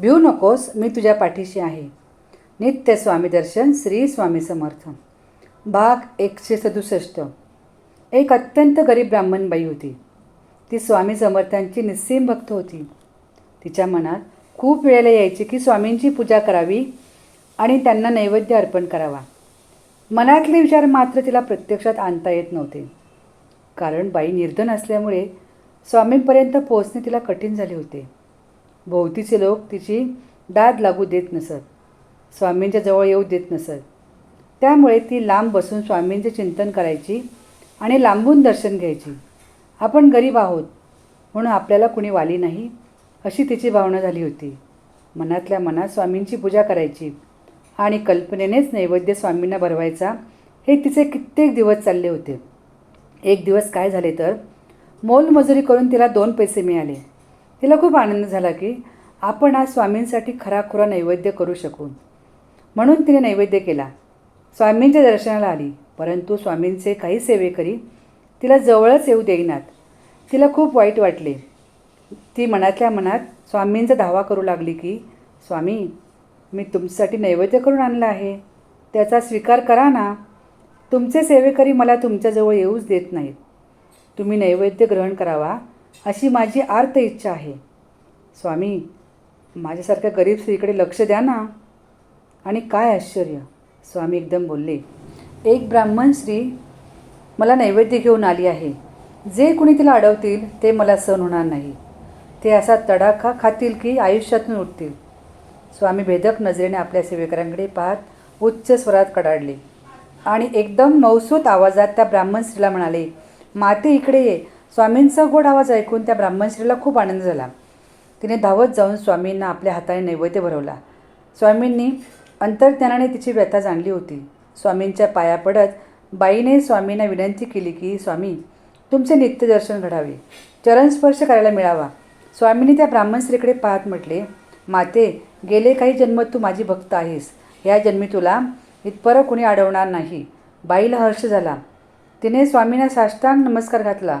भिऊ नकोस मी तुझ्या पाठीशी आहे. नित्य स्वामी दर्शन श्री स्वामी समर्थ. भाग एकशे सदुसष्ट. एक अत्यंत गरीब ब्राह्मण बाई होती. ती स्वामी समर्थांची निस्सीम भक्त होती. तिच्या मनात खूप वेळेला यायची की स्वामींची पूजा करावी आणि त्यांना नैवेद्य अर्पण करावा. मनातले विचार मात्र तिला प्रत्यक्षात आणता येत नव्हते. कारण बाई निर्धन असल्यामुळे स्वामींपर्यंत पोहोचणे तिला कठीण झाले होते. भोवतीचे लोक तिची दाद लागू देत नसत. स्वामींच्या जवळ येऊ देत नसत. त्यामुळे ती लांब बसून स्वामींचे चिंतन करायची आणि लांबून दर्शन घ्यायची. आपण गरीब आहोत म्हणून आपल्याला कुणी वाली नाही अशी तिची भावना झाली होती. मनातल्या मनात स्वामींची पूजा करायची आणि कल्पनेनेच नैवेद्य स्वामींना भरवायचा हे तिचे कित्येक दिवस चालले होते. एक दिवस काय झाले तर मोलमजुरी करून तिला दोन पैसे मिळाले. तिला खूप आनंद झाला की आपण आज स्वामींसाठी खराखुरा नैवेद्य करू शकू. म्हणून तिने नैवेद्य केला. स्वामींच्या दर्शनाला आली परंतु स्वामींचे काही सेवेकरी तिला जवळच येऊ देईनात. तिला खूप वाईट वाटले. ती मनातल्या मनात स्वामींचा धावा करू लागली की स्वामी मी तुमच्यासाठी नैवेद्य करून आणलं आहे. त्याचा स्वीकार करा ना. तुमचे सेवेकरी मला तुमच्याजवळ येऊच देत नाहीत. तुम्ही नैवेद्य ग्रहण करावा. अशी माझी आर्त इच्छा आहे. स्वामी माझ्यासारख्या गरीब स्त्रीकडे लक्ष द्या ना. आणि काय आश्चर्य स्वामी एकदम बोलले एक ब्राह्मण स्त्री मला नैवेद्य घेऊन आली आहे. जे कुणी तिला अडवतील ते मला सहन होणार नाही. ते असा तडाखा खातील की आयुष्यातून उठतील. स्वामी भेदक नजरेने आपल्या सेवेकरांकडे पाहत उच्च स्वरात कडाडले. आणि एकदम मौसूत आवाजात त्या ब्राह्मण स्त्रीला म्हणाले माते इकडे ये. स्वामींचा गोड आवाज ऐकून त्या ब्राह्मणश्रीला खूप आनंद झाला. तिने धावत जाऊन स्वामींना आपल्या हाताने नैवेद्य भरवला. स्वामींनी अंतर्ज्ञानाने तिची व्यथा जाणली होती. स्वामींच्या पाया पडत बाईने स्वामींना विनंती केली की स्वामी तुमचे नित्यदर्शन घडावे. चरणस्पर्श करायला मिळावा. स्वामींनी त्या ब्राह्मण स्त्रीकडे पाहत म्हटले माते गेले काही जन्म तू माझी भक्त आहेस. या जन्मी तुला इतपर कुणी अडवणार नाही. बाईला हर्ष झाला. तिने स्वामींना साष्टांग नमस्कार घातला.